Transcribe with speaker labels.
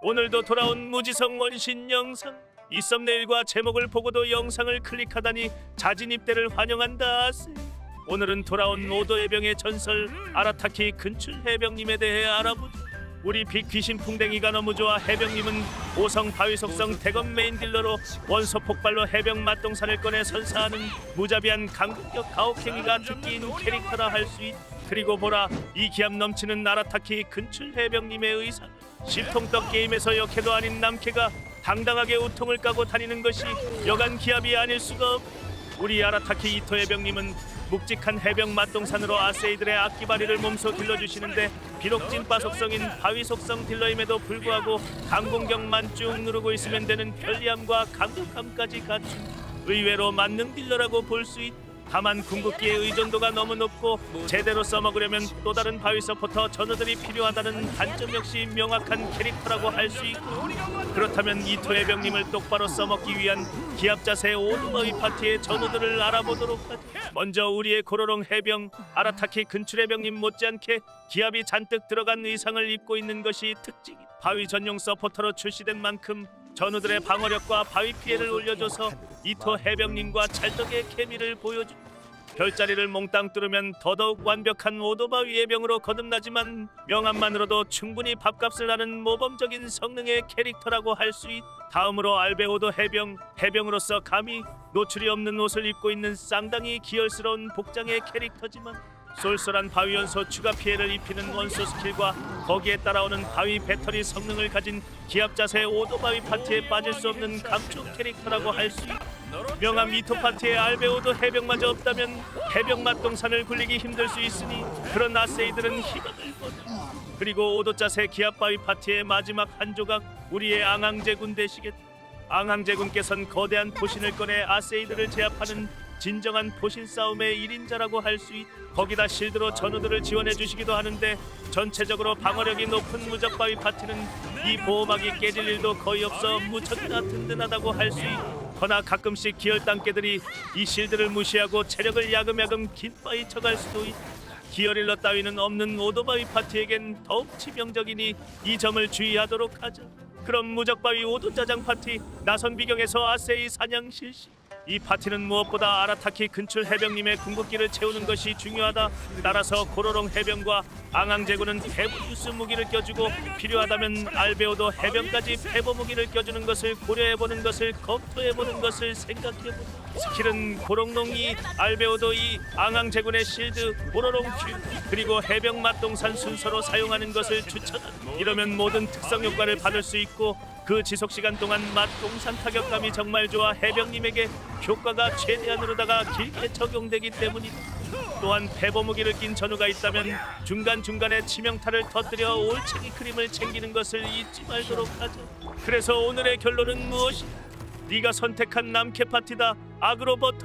Speaker 1: 오늘도 돌아온 무지성 원신 영상 이 썸네일과 제목을 보고도 영상을 클릭하다니 자진 입대를 환영한다. 오늘은 돌아온 오도 해병의 전설 아라타키 근출 해병님에 대해 알아보자 우리 빅귀신 풍뎅이가 너무 좋아 해병님은 오성 바위 속성 대검 메인 딜러로 원소 폭발로 해병 맛동산을 꺼내 선사하는 무자비한 강공격 가혹행위가 특기인 캐릭터라 할 수 있. 그리고 보라 이 기함 넘치는 아라타키 근출 해병님의 의상. 십통떡 게임에서 역해도 아닌 남캐가 당당하게 우통을 까고 다니는 것이 여간 기합이 아닐 수가 없. 우리 아라타키 이토 해병님은 묵직한 해병 맛동산으로 아세이들의 악기바리를 몸소 길러주시는데 비록 찐빠 속성인 바위 속성 딜러임에도 불구하고 강공격만 쭉 누르고 있으면 되는 편리함과 강력함까지 갖춘 의외로 만능 딜러라고 볼 수 있다. 다만 궁극기의 의존도가 너무 높고 제대로 써먹으려면 또 다른 바위 서포터 전우들이 필요하다는 단점 역시 명확한 캐릭터라고 할 수 있고 그렇다면 이토 해병님을 똑바로 써먹기 위한 기합 자세 오두바위 파티의 전우들을 알아보도록 하죠. 먼저 우리의 고로롱 해병 아라타키 근출 해병님 못지않게 기합이 잔뜩 들어간 의상을 입고 있는 것이 특징이 바위 전용 서포터로 출시된 만큼 전우들의 방어력과 바위 피해를 올려줘서 이토 해병님과 찰떡의 케미를 보여주. 별자리를 몽땅 뚫으면 더더욱 완벽한 오도바 위 해병으로 거듭나지만 명함만으로도 충분히 밥값을 하는 모범적인 성능의 캐릭터라고 할 수 있. 다음으로 알베오도 해병 해병으로서 감히 노출이 없는 옷을 입고 있는 쌍당이 기열스러운 복장의 캐릭터지만 쏠쏠한 바위 연소 추가 피해를 입히는 원소 스킬과 거기에 따라오는 바위 배터리 성능을 가진 기압 자세 오도바위 파티에 빠질 수 없는 감촉 캐릭터라고 할 수 있. 명함 이토 파티에 알베오도 해병마저 없다면 해병 맛동산을 굴리기 힘들 수 있으니 그런 아세이들은 희망을 보자. 그리고 오도 자세 기압 바위 파티의 마지막 한 조각 우리의 앙앙제군 되시겠다. 앙앙제군께선 거대한 포신을 꺼내 아세이들을 제압하는 진정한 포신 싸움의 1인자라고 할 수 있. 거기다 실드로 전우들을 지원해 주시기도 하는데 전체적으로 방어력이 높은 무적바위 파티는 이 보호막이 깨질 일도 거의 없어 무척이나 든든하다고 할 수 있. 허나 가끔씩 기열 단계들이 이 실드를 무시하고 체력을 야금야금 긴 바위 쳐갈 수도 있. 기어릴러 따위는 없는 오도바위 파티에겐 더욱 치명적이니 이 점을 주의하도록 하자. 그럼 무적바위 오도짜장 파티 나선 비경에서 아세이 사냥 실시. 이 파티는 무엇보다 아라타키 근출 해병님의 궁극기를 채우는 것이 중요하다. 따라서 고로롱 해병과 앙앙제군은 뉴스 무기를 껴주고 필요하다면 알베오도 해병까지 패보 무기를 껴주는 것을 고려해보는 것을 검토해보는 것을 생각해보자. 스킬은 고롱롱이 알베오도 이 앙앙제군의 실드 고로롱 큐 그리고 해병 맛동산 순서로 사용하는 것을 추천한다. 이러면 모든 특성 효과를 받을 수 있고 그 지속 시간 동안 맛동산 타격감이 정말 좋아 해병님에게 효과가 최대한으로다가 길게 적용되기 때문이다. 또한 패보 무기를 낀 전우가 있다면 중간 중간에 치명타를 터뜨려 올챙이 크림을 챙기는 것을 잊지 말도록 하자. 그래서 오늘의 결론은 무엇이? 네가 선택한 남캐 파티다. 아그로 버터.